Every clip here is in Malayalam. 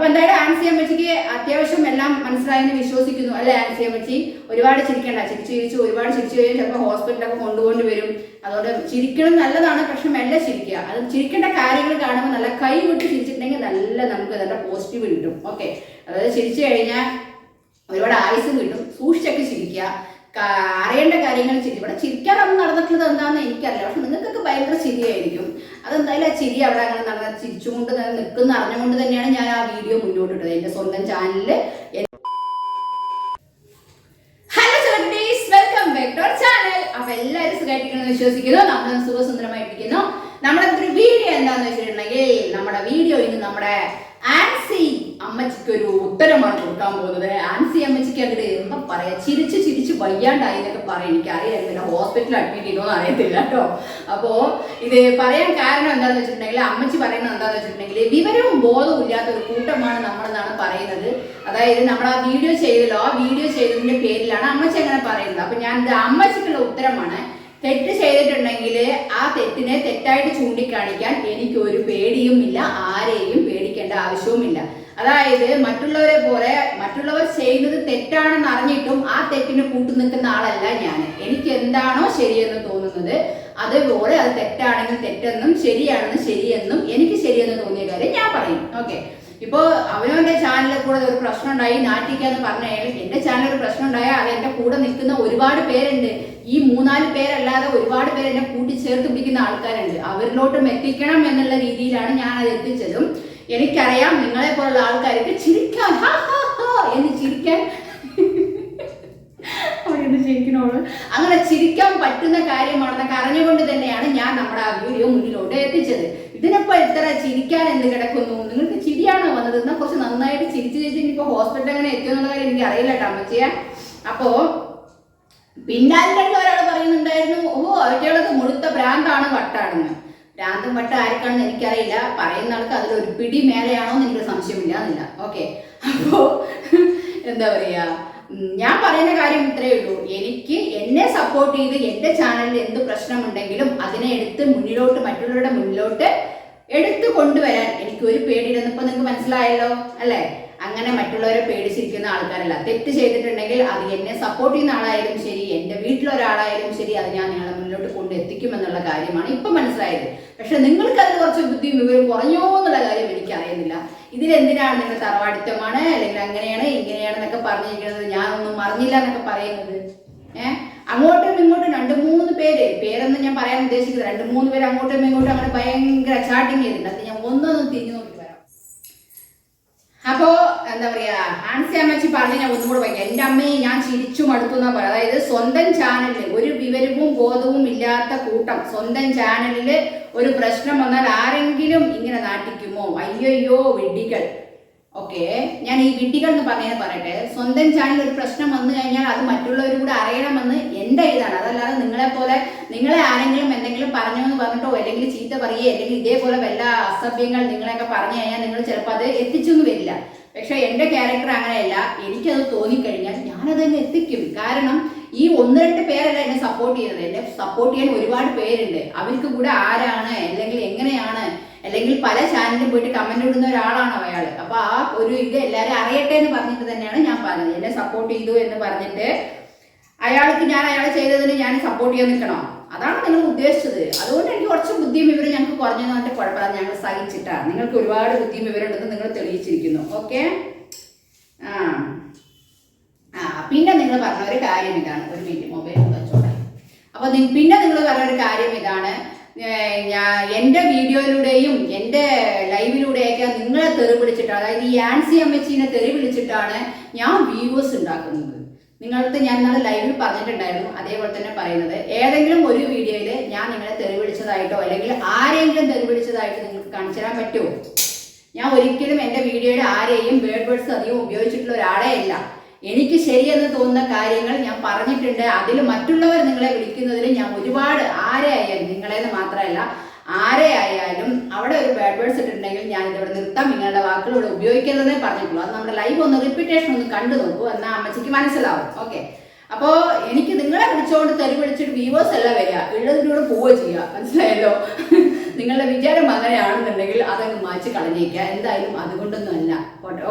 അപ്പൊ എന്തായാലും ആൻസി അമ്മച്ചിക്ക് അത്യാവശ്യം എല്ലാം മനസ്സിലായെന്ന് വിശ്വസിക്കുന്നു അല്ലെ ആൻസി അമ്മച്ചി? ഒരുപാട് ചിരിക്കണ്ട. ചിരിച്ചു ചിരിച്ചു ഒരുപാട് ചിരിച്ചു കഴിഞ്ഞാൽ ചിലപ്പോൾ ഹോസ്പിറ്റലൊക്കെ കൊണ്ടുകൊണ്ട് വരും. അതുകൊണ്ട് ചിരിക്കണം നല്ലതാണ് പക്ഷെ മെല്ലെ ചിരിക്കുക. അത് ചിരിക്കേണ്ട കാര്യങ്ങൾ കാണുമ്പോൾ നല്ല കൈ വിട്ട് ചിരിച്ചിട്ടുണ്ടെങ്കിൽ നല്ല നമുക്ക് നല്ല പോസിറ്റീവ് കിട്ടും. ഓക്കെ അതായത് ചിരിച്ചു കഴിഞ്ഞാൽ ഒരുപാട് ആയുസ് കിട്ടും. സൂക്ഷിച്ചൊക്കെ ചിരിക്കുക. അറിയേണ്ട കാര്യങ്ങൾ ചിരി ഇവിടെ ചിരിക്കാറൊന്നും നടന്നിട്ടുള്ളത് എന്താണെന്ന് എനിക്കറിയില്ല. പക്ഷെ നിങ്ങൾക്കൊക്കെ ഭയങ്കര ചിരിയായിരിക്കും. അതെന്തായാലും ആ ചിരി അവിടെ അങ്ങനെ നടന്ന ചിരിച്ചുകൊണ്ട് നിൽക്കുന്ന അറിഞ്ഞുകൊണ്ട് തന്നെയാണ് ഞാൻ ആ വീഡിയോ മുന്നോട്ട് ഇട്ടത് എന്റെ സ്വന്തം ചാനലിൽ ഹലോ വെൽക്കം ബാക്ക് ടു വിശ്വസിക്കുന്നു. നമ്മൾ സുഖസുന്ദരമായിട്ടിരിക്കുന്നു. നമ്മുടെ വീഡിയോ എന്താന്ന് വെച്ചിട്ടുണ്ടെങ്കിൽ നമ്മുടെ വീഡിയോ ഇന്ന് നമ്മുടെ അമ്മച്ചിക്ക് ഒരു ഉത്തരമാണ് കൊടുക്കാൻ പോകുന്നത്. ആൻസി അമ്മച്ചിക്ക് അങ്ങോട്ട് എന്താ പറയാ ചിരിച്ച് ചിരിച്ച് വയ്യാണ്ടായി എന്നൊക്കെ പറയാം. എനിക്ക് അറിയാം ഹോസ്പിറ്റലിൽ അഡ്മിറ്റ് ചെയ്യണമെന്ന് അറിയത്തില്ല കേട്ടോ. അപ്പോ ഇത് പറയാൻ കാരണം എന്താന്ന് വെച്ചിട്ടുണ്ടെങ്കിൽ അമ്മച്ചി പറയുന്നത് എന്താന്ന് വെച്ചിട്ടുണ്ടെങ്കിൽ വിവരവും ബോധവും ഇല്ലാത്ത ഒരു കൂട്ടമാണ് നമ്മളെന്നാണ് പറയുന്നത്. അതായത് നമ്മൾ ആ വീഡിയോ ചെയ്തല്ലോ ആ വീഡിയോ ചെയ്തതിന്റെ പേരിലാണ് അമ്മച്ചി അങ്ങനെ പറയുന്നത്. അപ്പൊ ഞാൻ ഇത് അമ്മച്ചിക്കുള്ള ഉത്തരമാണ്. തെറ്റ് ചെയ്തിട്ടുണ്ടെങ്കിൽ ആ തെറ്റിനെ തെറ്റായിട്ട് ചൂണ്ടിക്കാണിക്കാൻ എനിക്കൊരു പേടിയും ഇല്ല ആരെയും പേടിക്കേണ്ട ആവശ്യവുമില്ല. അതായത് മറ്റുള്ളവരെ പോലെ മറ്റുള്ളവർ ചെയ്യുന്നത് തെറ്റാണെന്ന് അറിഞ്ഞിട്ടും ആ തെറ്റിന് കൂട്ടു നിൽക്കുന്ന ആളല്ല ഞാൻ. എനിക്ക് എന്താണോ ശരിയെന്ന് തോന്നുന്നത് അതുപോലെ അത് തെറ്റാണെങ്കിൽ തെറ്റെന്നും ശരിയാണെന്ന് ശരിയെന്നും എനിക്ക് ശരിയെന്ന് തോന്നിയ കാര്യം ഞാൻ പറയും. ഓക്കെ. ഇപ്പോ അവനവന്റെ ചാനലിൽ കൂടെ ഒരു പ്രശ്നം ഉണ്ടായി. നാട്ടിക്കാന്ന് പറഞ്ഞാൽ എന്റെ ചാനലിൽ ഒരു പ്രശ്നം ഉണ്ടായാൽ അത് എന്റെ കൂടെ നിൽക്കുന്ന ഒരുപാട് പേരുണ്ട്. ഈ മൂന്നാൽ പേരല്ലാതെ ഒരുപാട് പേര് എന്നെ കൂട്ടിച്ചേർത്ത് പിടിക്കുന്ന ആൾക്കാരുണ്ട്. അവരിലോട്ടും എത്തിക്കണം എന്നുള്ള രീതിയിലാണ് ഞാൻ അത് എത്തിച്ചതും. എനിക്കറിയാം നിങ്ങളെ പോലുള്ള ആൾക്കാർക്ക് ചിരിക്കാൻ എന്ന് ചിരിക്കാൻ. അവരെന്ന് ചിരിക്കണോൾ അങ്ങനെ ചിരിക്കാൻ പറ്റുന്ന കാര്യമാണെന്നൊക്കെ കരഞ്ഞുകൊണ്ട് തന്നെയാണ് ഞാൻ നമ്മുടെ ആ വീഡിയോ മുന്നിലോട്ട് എത്തിച്ചത്. ഇതിനിപ്പോ എത്ര ചിരിക്കാൻ എന്ത് കിടക്കുന്നു? നിങ്ങൾക്ക് ചിരിയാണോ വന്നത്? എന്നാൽ കുറച്ച് നന്നായിട്ട് ചിരിച്ച് ചിരിച്ച് ഇനിയിപ്പോ ഹോസ്പിറ്റലിൽ അങ്ങനെ എത്തിയെന്നുള്ള കാര്യം എനിക്ക് അറിയില്ല കേട്ടോ അമ്മച്ചിയെ. അപ്പോ പിന്നാലെ ഒരാൾ പറയുന്നുണ്ടായിരുന്നു ഓ അവറ്റകളൊക്കെ മുഴുത്ത ഭ്രാന്താണ് വട്ടാണെന്ന്. ഭ്രാന്തും വട്ട ആർക്കാണെന്ന് എനിക്കറിയില്ല. പറയുന്ന ആൾക്ക് ഒരു പിടി മേലെയാണോ എന്ന് എനിക്ക് സംശയമില്ല എന്നില്ല. ഓക്കെ അപ്പോ എന്താ പറയാ? ഞാൻ പറയുന്ന കാര്യം ഇത്രയേ ഉള്ളൂ. എനിക്ക് എന്നെ സപ്പോർട്ട് ചെയ്ത് എന്റെ ചാനലിൽ എന്ത് പ്രശ്നമുണ്ടെങ്കിലും അതിനെ എടുത്ത് മുന്നിലോട്ട് മറ്റുള്ളവരുടെ മുന്നിലോട്ട് എടുത്തു കൊണ്ടുവരാൻ എനിക്ക് ഒരു പേടിയില്ലെന്നിപ്പോ നിങ്ങൾക്ക് മനസ്സിലായല്ലോ അല്ലേ? അങ്ങനെ മറ്റുള്ളവരെ പേടിച്ചിരിക്കുന്ന ആൾക്കാരല്ല. തെറ്റ് ചെയ്തിട്ടുണ്ടെങ്കിൽ അത് എന്നെ സപ്പോർട്ട് ചെയ്യുന്ന ആളായാലും ശരി എന്റെ വീട്ടിലൊരാളായാലും ശരി അത് ഞാൻ നിങ്ങളെ മുന്നോട്ട് കൊണ്ട് എത്തിക്കുമെന്നുള്ള കാര്യമാണ് ഇപ്പം മനസ്സിലായത്. പക്ഷെ നിങ്ങൾക്ക് അതിൽ കുറച്ച് ബുദ്ധിയും വിവരം കുറഞ്ഞോ എന്നുള്ള കാര്യം എനിക്ക് അറിയുന്നില്ല ഇതിലെന്തിനാണ് നിങ്ങൾ തറവാടിത്തമാണ് അല്ലെങ്കിൽ അങ്ങനെയാണ് ഇങ്ങനെയാണെന്നൊക്കെ പറഞ്ഞിരിക്കുന്നത്? ഞാനൊന്നും മറിഞ്ഞില്ല എന്നൊക്കെ പറയുന്നത്. ഏഹ് അങ്ങോട്ടും ഇങ്ങോട്ടും രണ്ട് മൂന്ന് പേര് പേരൊന്നും ഞാൻ പറയാൻ ഉദ്ദേശിക്കുന്നത് രണ്ട് മൂന്ന് പേര് അങ്ങോട്ടും ഇങ്ങോട്ടും അങ്ങനെ ഭയങ്കര ചാട്ടിങ് ചെയ്തിട്ടുണ്ട്. അത് ഞാൻ ഒന്നൊന്നും തിരിഞ്ഞു അപ്പോ എന്താ പറയാ ആൻസി അമ്മച്ചി പറഞ്ഞ ഞാൻ ഒന്നും കൂടെ എന്റെ അമ്മയെ ഞാൻ ചിരിച്ചു മടുത്തു എന്നാ പറയാം അതായത് സ്വന്തം ചാനലിൽ ഒരു വിവരവും ബോധവും ഇല്ലാത്ത കൂട്ടം സ്വന്തം ചാനലിൽ ഒരു പ്രശ്നം വന്നാൽ ആരെങ്കിലും ഇങ്ങനെ നാട്ടിക്കുമോ? അയ്യോ വിഡ്ഢികൾ. ഓക്കെ ഞാൻ ഈ വിഡ്ഢികൾ എന്ന് പറയുന്നത് പറയട്ടെ. സ്വന്തം ചാനൽ ഒരു പ്രശ്നം വന്നു കഴിഞ്ഞാൽ അത് മറ്റുള്ളവരും കൂടെ അറിയണമെന്ന് എന്റെ ഇതാണ്. അതല്ലാതെ നിങ്ങളെ പോലെ നിങ്ങളെ ആരെങ്കിലും എന്തെങ്കിലും പറഞ്ഞു എന്ന് പറഞ്ഞിട്ടോ അല്ലെങ്കിൽ ചീത്ത പറയുകയോ അല്ലെങ്കിൽ ഇതേപോലെ വല്ല അസഭ്യങ്ങൾ നിങ്ങളെയൊക്കെ പറഞ്ഞു കഴിഞ്ഞാൽ നിങ്ങൾ ചിലപ്പോൾ അത് എത്തിച്ചൊന്നും വരില്ല. പക്ഷെ എന്റെ ക്യാരക്ടർ അങ്ങനെയല്ല. എനിക്കത് തോന്നിക്കഴിഞ്ഞാൽ ഞാനത് തന്നെ എത്തിക്കും. കാരണം ഈ ഒന്ന് രണ്ട് പേരല്ല എന്നെ സപ്പോർട്ട് ചെയ്യുന്നത്. എന്നെ സപ്പോർട്ട് ചെയ്യാൻ ഒരുപാട് പേരുണ്ട്. അവർക്ക് കൂടെ ആരാണ് അല്ലെങ്കിൽ എങ്ങനെയാണ് അല്ലെങ്കിൽ പല ചാനലിലും പോയിട്ട് കമന്റ് ഇടുന്ന ഒരാളാണ് അയാൾ. അപ്പൊ ആ ഒരു ഇത് എല്ലാവരും അറിയട്ടെ എന്ന് പറഞ്ഞിട്ട് തന്നെയാണ് ഞാൻ പറഞ്ഞത്. എന്നെ സപ്പോർട്ട് ചെയ്തു എന്ന് പറഞ്ഞിട്ട് അയാൾക്ക് ഞാൻ അയാൾ ചെയ്തതിന് ഞാൻ സപ്പോർട്ട് ചെയ്യാൻ നിൽക്കണോ? അതാണ് നിങ്ങൾ ഉദ്ദേശിച്ചത്. അതുകൊണ്ട് എനിക്ക് കുറച്ച് ബുദ്ധിയും വിവരം ഞങ്ങൾക്ക് കുറഞ്ഞു പറഞ്ഞിട്ട് കുഴപ്പമില്ല. ഞങ്ങൾ സഹിച്ചിട്ടാണ്. നിങ്ങൾക്ക് ഒരുപാട് ബുദ്ധിയും വിവരം ഉണ്ടെന്ന് നിങ്ങൾ തെളിയിച്ചിരിക്കുന്നു. ഓക്കെ ആ. പിന്നെ നിങ്ങൾ പറഞ്ഞ ഒരു കാര്യം ഇതാണ്. ഒരു മിനിറ്റ് മൊബൈൽ വെച്ചോട്ടെ അപ്പൊ പിന്നെ നിങ്ങൾ പറഞ്ഞ ഒരു കാര്യം ഇതാണ്. എന്റെ വീഡിയോയിലൂടെയും എന്റെ ലൈവിലൂടെയൊക്കെ നിങ്ങളെ തെറി വിളിച്ചിട്ട് അതായത് ഈ ആൻസി അമ്മച്ചീനെ തെറി വിളിച്ചിട്ടാണ് ഞാൻ വ്യൂവേഴ്സ് ഉണ്ടാക്കുന്നത്. നിങ്ങളടുത്ത് ഞാൻ ഇന്നലെ ലൈവിൽ പറഞ്ഞിട്ടുണ്ടായിരുന്നു അതേപോലെ തന്നെ പറയുന്നത്. ഏതെങ്കിലും ഒരു വീഡിയോയിൽ ഞാൻ നിങ്ങളെ തെറി വിളിച്ചതായിട്ടോ അല്ലെങ്കിൽ ആരെങ്കിലും തെറി വിളിച്ചതായിട്ട് നിങ്ങൾക്ക് കാണിച്ചു തരാൻ പറ്റുമോ? ഞാൻ ഒരിക്കലും എന്റെ വീഡിയോയിൽ ആരെയും വേർഡ് വേർഡ്സ് അധികം ഉപയോഗിച്ചിട്ടുള്ള ഒരാളെ അല്ല. എനിക്ക് ശരിയെന്ന് തോന്നുന്ന കാര്യങ്ങൾ ഞാൻ പറഞ്ഞിട്ടുണ്ട്. അതിൽ മറ്റുള്ളവർ നിങ്ങളെ വിളിക്കുന്നതിൽ ഞാൻ ഒരുപാട് ആരെ ആയാലും നിങ്ങളെന്ന് മാത്രമല്ല ആരെ ആയാലും അവിടെ ഒരു ബാഡ് വേർഡ്സ് ഇട്ടിട്ടുണ്ടെങ്കിൽ ഞാൻ ഇതിവിടെ നിർത്താം. നിങ്ങളുടെ വാക്കുകൾ ഇവിടെ ഉപയോഗിക്കരുതെന്നേ പറഞ്ഞിട്ടുള്ളൂ. അത് നമ്മുടെ ലൈവ് ഒന്ന് റിപ്പീറ്റേഷൻ ഒന്ന് കണ്ടു നോക്കൂ എന്നാൽ അമ്മച്ചിക്ക് മനസ്സിലാവും. ഓക്കെ അപ്പോൾ എനിക്ക് നിങ്ങളെ വിളിച്ചുകൊണ്ട് തെറി വിളിച്ചിട്ട് വ്യൂവേഴ്സ് അല്ല വരിക. എഴുതിനോട് പോവുക ചെയ്യുക. മനസ്സിലായല്ലോ? നിങ്ങളുടെ വിചാരം അങ്ങനെയാണെന്നുണ്ടെങ്കിൽ അതങ്ങ് മാറ്റി കളഞ്ഞേക്കുക എന്തായാലും അതുകൊണ്ടൊന്നും അല്ല.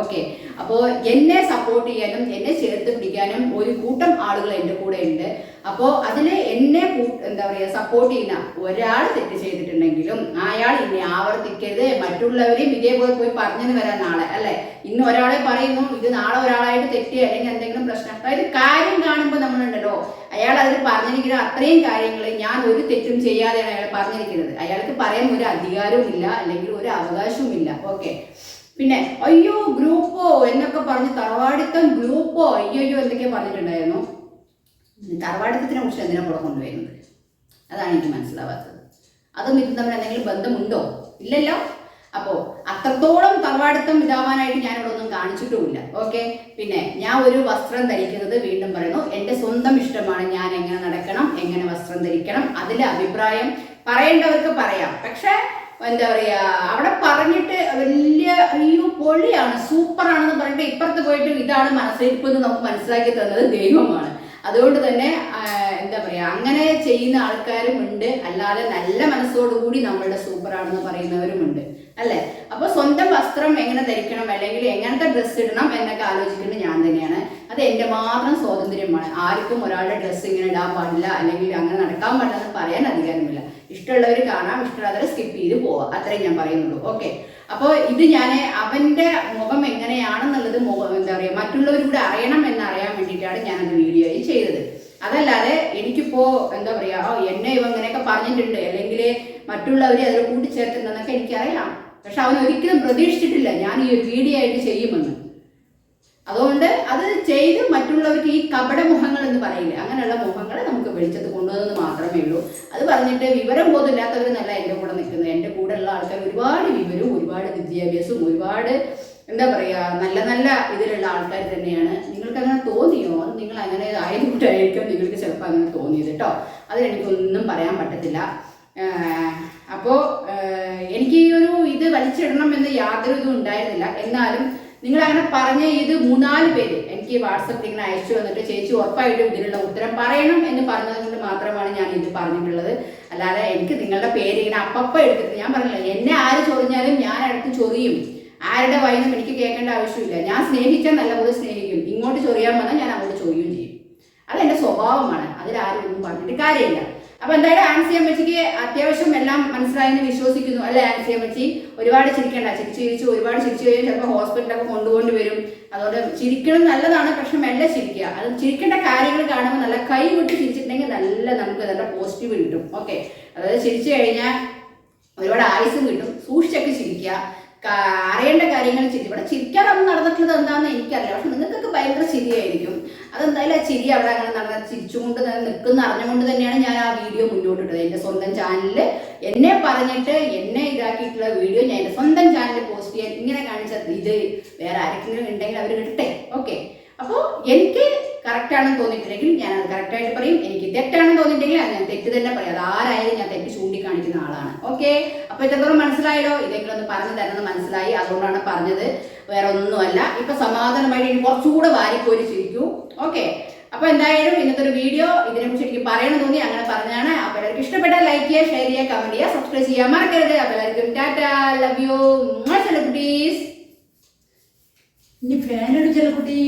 ഓക്കെ. അപ്പോൾ എന്നെ സപ്പോർട്ട് ചെയ്യാനും എന്നെ ചേർത്ത് പിടിക്കാനും ഒരു കൂട്ടം ആളുകൾ എന്റെ കൂടെ ഉണ്ട്. അപ്പോൾ അതിൽ എന്നെ എന്താ പറയുക സപ്പോർട്ട് ചെയ്യുന്ന ഒരാൾ തെറ്റ് ചെയ്തിട്ടുണ്ടെങ്കിലും അയാൾ ഇനി ആവർത്തിക്കരുത്. മറ്റുള്ളവരെയും ഇതേപോലെ പോയി പറഞ്ഞെന്ന് വരാൻ നാളെ അല്ലെ? ഇന്ന് ഒരാളെ പറയുന്നു ഇത് നാളെ ഒരാളായിട്ട് തെറ്റി അല്ലെങ്കിൽ എന്തെങ്കിലും പ്രശ്നം. അതായത് കാര്യം കാണുമ്പോൾ നമ്മളുണ്ടല്ലോ. അയാൾ അതിൽ പറഞ്ഞിരിക്കുന്ന അത്രയും കാര്യങ്ങൾ ഞാൻ ഒരു തെറ്റും ചെയ്യാതെയാണ് അയാൾ പറഞ്ഞിരിക്കുന്നത്. അയാൾക്ക് പറയാൻ ഒരു അധികാരവും ഇല്ല അല്ലെങ്കിൽ ഒരു അവകാശവും ഇല്ല ഓക്കെ പിന്നെ അയ്യോ ഗ്രൂപ്പോ എന്നൊക്കെ പറഞ്ഞ് തറവാടിത്തം ഗ്രൂപ്പോ അയ്യോ അയ്യോ എന്തൊക്കെയോ പറഞ്ഞിട്ടുണ്ടായിരുന്നു. തറവാടിത്തത്തിനെ കുറിച്ച് എന്തിനാ കൂടെ കൊണ്ടുവരുന്നത്? അതാണ് എനിക്ക് മനസ്സിലാവാത്തത്. അതും ഇതും തമ്മിൽ എന്തെങ്കിലും ബന്ധമുണ്ടോ? ഇല്ലല്ലോ. അപ്പോ അത്രത്തോളം തറവാടിത്തം ഇതാവാനായിട്ട് ഞാൻ ഇവിടെ ഒന്നും കാണിച്ചിട്ടുമില്ല. ഓക്കെ പിന്നെ ഞാൻ ഒരു വസ്ത്രം ധരിക്കുന്നത് വീണ്ടും പറയുന്നു. എന്റെ സ്വന്തം ഇഷ്ടമാണ് ഞാൻ എങ്ങനെ നടക്കണം എങ്ങനെ വസ്ത്രം ധരിക്കണം അതിലെ അഭിപ്രായം പറയേണ്ടവർക്ക് പറയാം. പക്ഷേ എന്താ പറയാ അവിടെ പറഞ്ഞിട്ട് വലിയ അയ്യോ പൊളിയാണ് സൂപ്പറാണെന്ന് പറഞ്ഞിട്ട് ഇപ്പുറത്ത് പോയിട്ട് ഇതാണ് മനസ്സിലിപ്പ് എന്ന് നമുക്ക് മനസ്സിലാക്കി തന്നത് ദൈവമാണ്. അതുകൊണ്ട് തന്നെ എന്താ പറയാ അങ്ങനെ ചെയ്യുന്ന ആൾക്കാരും ഉണ്ട്. അല്ലാതെ നല്ല മനസ്സോടുകൂടി നമ്മളുടെ സൂപ്പറാണെന്ന് പറയുന്നവരുമുണ്ട് അല്ലെ? അപ്പൊ സ്വന്തം വസ്ത്രം എങ്ങനെ ധരിക്കണം അല്ലെങ്കിൽ എങ്ങനത്തെ ഡ്രസ്സ് ഇടണം എന്നൊക്കെ ആലോചിക്കുന്നത് ഞാൻ തന്നെയാണ്. അത് എന്റെ മാത്രം സ്വാതന്ത്ര്യമാണ്. ആർക്കും ഒരാളുടെ ഡ്രസ്സ് ഇങ്ങനെ ഇടാൻ പാടില്ല അല്ലെങ്കിൽ അങ്ങനെ നടക്കാൻ പാടില്ല എന്ന് പറയാൻ അധികാരമില്ല. ഇഷ്ടമുള്ളവർ കാണാം ഇഷ്ടമുള്ളവരെ സ്കിപ്പ് ചെയ്ത് പോവാം. അത്രയും ഞാൻ പറയുന്നുള്ളൂ. ഓക്കെ അപ്പോൾ ഇത് ഞാൻ അവന്റെ മുഖം എങ്ങനെയാണെന്നുള്ളത് എന്താ പറയുക മറ്റുള്ളവരൂടെ അറിയണം എന്നറിയാൻ വേണ്ടിയിട്ടാണ് ഞാനത് വീഡിയോ ആയി ചെയ്തത്. അതല്ലാതെ എനിക്കിപ്പോ എന്താ പറയാ എന്നെ ഇവ ഇങ്ങനെയൊക്കെ പറഞ്ഞിട്ടുണ്ട്. അല്ലെങ്കിൽ മറ്റുള്ളവരെ അതിൽ കൂട്ടിച്ചേർത്തിട്ടുണ്ടെന്നൊക്കെ എനിക്കറിയാം. പക്ഷെ അവൻ ഒരിക്കലും പ്രതീക്ഷിച്ചിട്ടില്ല ഞാൻ ഈ ഒരു വീഡിയോ ആയിട്ട് ചെയ്യുമെന്ന്. അതുകൊണ്ട് അത് ചെയ്ത് മറ്റുള്ളവർക്ക് ഈ കപട മുഖങ്ങൾ എന്ന് പറയില്ല അങ്ങനെയുള്ള മുഖങ്ങൾ നമുക്ക് വെളിച്ചത്ത് കൊണ്ടുവന്നത് മാത്രമേ ഉള്ളൂ. അത് പറഞ്ഞിട്ട് വിവരം ബോധമില്ലാത്തവരെന്നല്ല എന്റെ കൂടെ നിൽക്കുന്നത്. എന്റെ കൂടെ ഉള്ള ആൾക്കാർ ഒരുപാട് വിവരവും ഒരുപാട് വിദ്യാഭ്യാസവും ഒരുപാട് എന്താ പറയുക നല്ല നല്ല ഇതിലുള്ള ആൾക്കാർ തന്നെയാണ്. നിങ്ങൾക്ക് അങ്ങനെ തോന്നിയോ നിങ്ങൾ അങ്ങനെ ആയതുകൊണ്ടായിരിക്കും നിങ്ങൾക്ക് ചിലപ്പോൾ അങ്ങനെ തോന്നിയത് കേട്ടോ അതിലെനിക്കൊന്നും പറയാൻ പറ്റത്തില്ല. അപ്പോൾ എനിക്ക് ഈ ഒരു ഇത് വലിച്ചിടണം എന്ന് യാതൊരു ഇതും ഉണ്ടായിരുന്നില്ല. എന്നാലും നിങ്ങൾ അങ്ങനെ പറഞ്ഞ ഇത് മൂന്നാൽ പേര് എനിക്ക് വാട്സപ്പിൽ ഇങ്ങനെ അയച്ചു വന്നിട്ട് ചേച്ചി ഉറപ്പായിട്ടും ഇതിനുള്ള ഉത്തരം പറയണം എന്ന് പറഞ്ഞത് കൊണ്ട് മാത്രമാണ് ഞാൻ ഇത് പറഞ്ഞിട്ടുള്ളത്. അല്ലാതെ എനിക്ക് നിങ്ങളുടെ പേര് ഇങ്ങനെ അപ്പപ്പ എടുത്തിട്ട് ഞാൻ പറഞ്ഞില്ല. എന്നെ ആര് ചൊറിഞ്ഞാലും ഞാൻ അടുത്ത് ചൊറിയും. ആരുടെ വായിന്നും എനിക്ക് കേൾക്കേണ്ട ആവശ്യമില്ല. ഞാൻ സ്നേഹിച്ചാൽ നല്ലപോലെ സ്നേഹിക്കും. ഇങ്ങോട്ട് ചൊറിയാൻ വന്നാൽ ഞാൻ അങ്ങോട്ട് ചൊറിയുകയും ചെയ്യും. അതെന്റെ സ്വഭാവമാണ്. അതിലാരും ഒന്നും പറഞ്ഞിട്ട് കാര്യമില്ല. അപ്പൊ എന്തായാലും ആൻസി അമ്മച്ചിക്ക് അത്യാവശ്യം എല്ലാം മനസ്സിലായെന്ന് വിശ്വസിക്കുന്നു. അല്ലെ ആൻസി അമ്മച്ചി? ഒരുപാട് ചിരിക്കേണ്ട. ചിരിച്ചു ചിരിച്ചു ഒരുപാട് ചിരിച്ചു കഴിഞ്ഞാൽ ചിലപ്പോൾ ഹോസ്പിറ്റലൊക്കെ കൊണ്ടുകൊണ്ട് വരും. അതുകൊണ്ട് ചിരിക്കണം നല്ലതാണ് പക്ഷെ മെല്ലെ ചിരിക്കുക. അത് ചിരിക്കേണ്ട കാര്യങ്ങൾ കാണുമ്പോൾ നല്ല കൈ വിട്ട് ചിരിച്ചിട്ടുണ്ടെങ്കിൽ നല്ല നമുക്ക് നല്ല പോസിറ്റീവ് കിട്ടും. ഓക്കെ അതായത് ചിരിച്ചു കഴിഞ്ഞാൽ ഒരുപാട് ആയുസും കിട്ടും. സൂക്ഷിച്ചൊക്കെ ചിരിക്കുക. അറിയേണ്ട കാര്യങ്ങൾ ചിരി. ഇവിടെ ചിരിക്കാനൊന്നും നടന്നിട്ടുള്ളത് എന്താണെന്ന് എനിക്കറിയില്ല. പക്ഷെ നിങ്ങൾക്കൊക്കെ ഭയങ്കര ചിരിയായിരിക്കും. അതെന്തായാലും ആ ചിരി അവിടെ അങ്ങനെ നടന്ന ചിരിച്ചുകൊണ്ട് നിൽക്കുന്ന അറിഞ്ഞുകൊണ്ട് തന്നെയാണ് ഞാൻ ആ വീഡിയോ മുന്നോട്ട് ഇട്ടത് എന്റെ സ്വന്തം ചാനലിൽ എന്നെ പറഞ്ഞിട്ട് എന്നെ ഇതാക്കിയിട്ടുള്ള വീഡിയോ ഞാൻ എന്റെ സ്വന്തം ചാനലിൽ പോസ്റ്റ് ചെയ്യാൻ ഇങ്ങനെ കാണിച്ച ഇത് വേറെ ആരെങ്കിലും ഉണ്ടെങ്കിൽ അവർ കിട്ടട്ടെ ഓക്കെ അപ്പോൾ എനിക്ക് കറക്റ്റ് ആണെന്ന് തോന്നിയിട്ടുണ്ടെങ്കിൽ ഞാൻ അത് കറക്റ്റായിട്ട് പറയും. എനിക്ക് തെറ്റാണെന്ന് തോന്നിയിട്ടുണ്ടെങ്കിൽ അത് ഞാൻ തെറ്റ് തന്നെ പറയും. അത് ആരായാലും ഞാൻ തെറ്റ് ചൂണ്ടിക്കാണിക്കുന്ന ആളാണ്. ഓക്കെ അപ്പൊ ഇത്രത്തോളം മനസ്സിലായല്ലോ? ഇതെങ്കിലും ഒന്ന് പറഞ്ഞു തരുന്നത് മനസ്സിലായി. അതുകൊണ്ടാണ് പറഞ്ഞത്. വേറെ ഒന്നുമല്ല. ഇപ്പൊ സമാധാനമായിട്ട് ഇനി കുറച്ചുകൂടെ വാരിക്കോരി ചിരിക്കൂ. ഓക്കെ അപ്പൊ എന്തായാലും ഇന്നത്തെ ഒരു വീഡിയോ ഇതിനെ കുറിച്ച് എനിക്ക് പറയണം തോന്നി. അങ്ങനെ പറഞ്ഞാണ് അപ്പൊ എല്ലാവർക്കും ഇഷ്ടപ്പെട്ടാൽ ലൈക്ക് ചെയ്യുക ഷെയർ ചെയ്യുക കമന്റ് ചെയ്യുക സബ്സ്ക്രൈബ് ചെയ്യാൻ മറക്കരുത്. അപ്പൊ എല്ലാവർക്കും ടാറ്റാ. ലവ് യു കുട്ടീസ് ഇനി ഫാൻ ചില കുട്ടി?